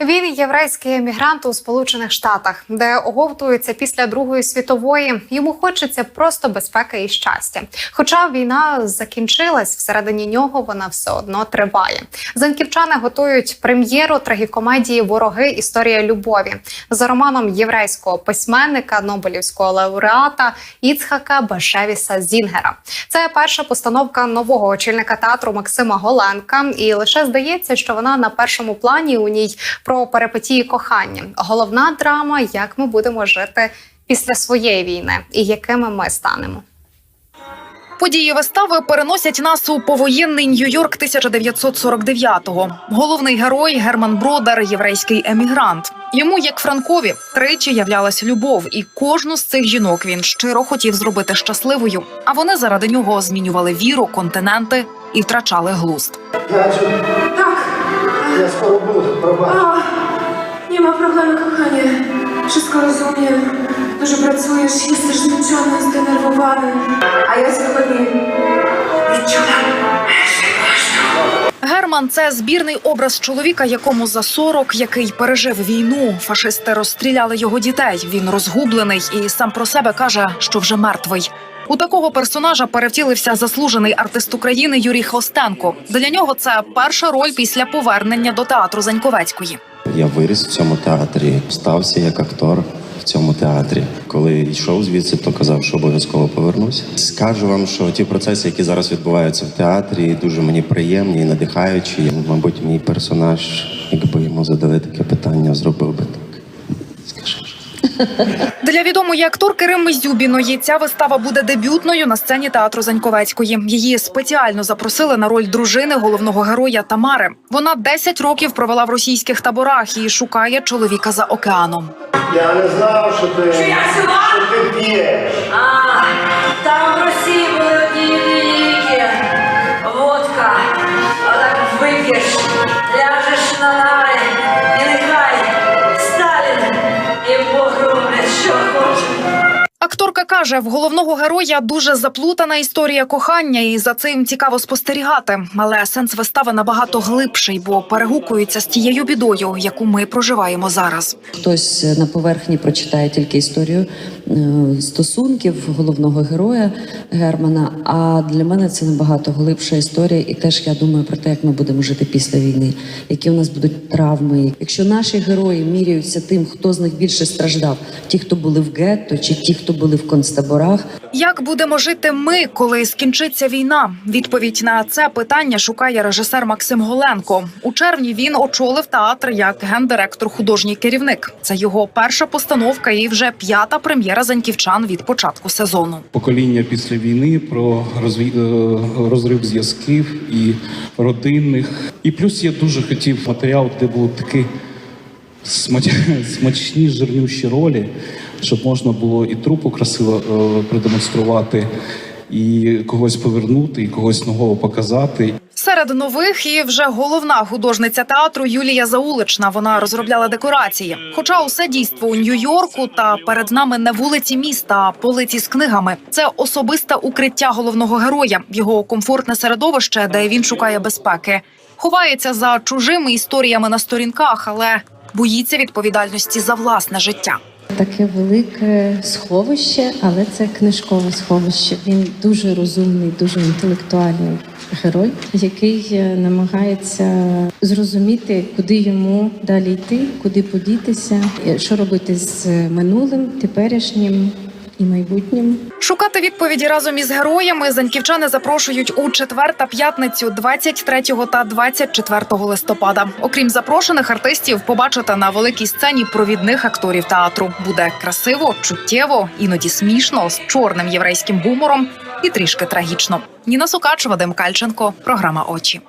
Він єврейський емігрант у Сполучених Штатах, де оговтується після Другої світової. Йому хочеться просто безпеки і щастя. Хоча війна закінчилась, всередині нього вона все одно триває. Занківчани готують прем'єру трагікомедії Вороги історія любові за романом єврейського письменника, Нобелівського лауреата Іцхака Башевіса Зінгера. Це перша постановка нового очільника театру Максима Голенка, і лише здається, що вона на першому плані у ній про перипетії кохання. Головна драма, як ми будемо жити після своєї війни і якими ми станемо. Події вистави переносять нас у повоєнний Нью-Йорк 1949-го. Головний герой Герман Бродер, єврейський емігрант. Йому, як Франкові, тричі являлась любов, і кожну з цих жінок він щиро хотів зробити щасливою. А вони заради нього змінювали віру, континенти і втрачали глузд. Я скоро буду, пробач. а, nie ma problemu, kochanie. Wszystko rozumiem. Dużo pracujesz, jesteś zmęczony, zdenerwowany. A ja sьогодні відчула Герман це збірний образ чоловіка, якому за 40, який пережив війну. Фашисти розстріляли його дітей. Він розгублений і сам про себе каже, що вже мертвий. У такого персонажа перевтілився заслужений артист України Юрій Хостенко. Для нього це перша роль після повернення до театру Заньковецької. Я виріс в цьому театрі, стався як актор в цьому театрі. Коли йшов звідси, то казав, що обов'язково повернусь. Скажу вам, що ті процеси, які зараз відбуваються в театрі, дуже мені приємні і надихаючі. Мабуть, мій персонаж, якби йому задали таке питання, зробив би так. Скажи. Для відомої акторки Римми Зюбіної ця вистава буде дебютною на сцені театру Заньковецької. Її спеціально запросили на роль дружини головного героя Тамари. Вона 10 років провела в російських таборах і шукає чоловіка за океаном. Я не знав, що ти, Що я сюди? що ти п'єш. А, там в Росії були одні віки. Водка. Отак вип'єш, ляжеш на каже, в головного героя дуже заплутана історія кохання, і за цим цікаво спостерігати. Але сенс вистави набагато глибший, бо перегукується з тією бідою, яку ми проживаємо зараз. Хтось на поверхні прочитає тільки історію е, стосунків головного героя Германа. А для мене це набагато глибша історія, і теж я думаю про те, як ми будемо жити після війни, які у нас будуть травми. Якщо наші герої міряються тим, хто з них більше страждав, ті, хто були в гетто, чи ті, хто були в концтаборах, Як будемо жити ми, коли скінчиться війна? Відповідь на це питання шукає режисер Максим Голенко. У червні він очолив театр як гендиректор, художній керівник. Це його перша постановка і вже п'ята прем'єра заньківчан від початку сезону. покоління після війни, про розві... е, розрив зв'язків і родинних. І плюс я дуже хотів матеріал, де були такі смач... смачні жирнющі ролі, щоб можна було і трупу красиво е, продемонструвати, і когось повернути, і когось нового показати. Серед нових і вже головна художниця театру Юлія Заулична. Вона розробляла декорації. Хоча усе дійство у Нью-Йорку та перед нами не вулиці міста, а полиці з книгами. Це особисте укриття головного героя, його комфортне середовище, де він шукає безпеки. Ховається за чужими історіями на сторінках, але боїться відповідальності за власне життя. Таке велике сховище, але це книжкове сховище. Він дуже розумний, дуже інтелектуальний герой, який е, намагається зрозуміти, куди йому далі йти, куди подітися, е, що робити з минулим, теперішнім і майбутнім. Шукати відповіді разом із героями заньківчани запрошують у четвер та п'ятницю, 23 та 24 листопада. Окрім запрошених артистів, побачити на великій сцені провідних акторів театру. Буде красиво, чуттєво, іноді смішно, з чорним єврейським гумором і трішки трагічно. Ніна Сукач, Вадим програма Очі.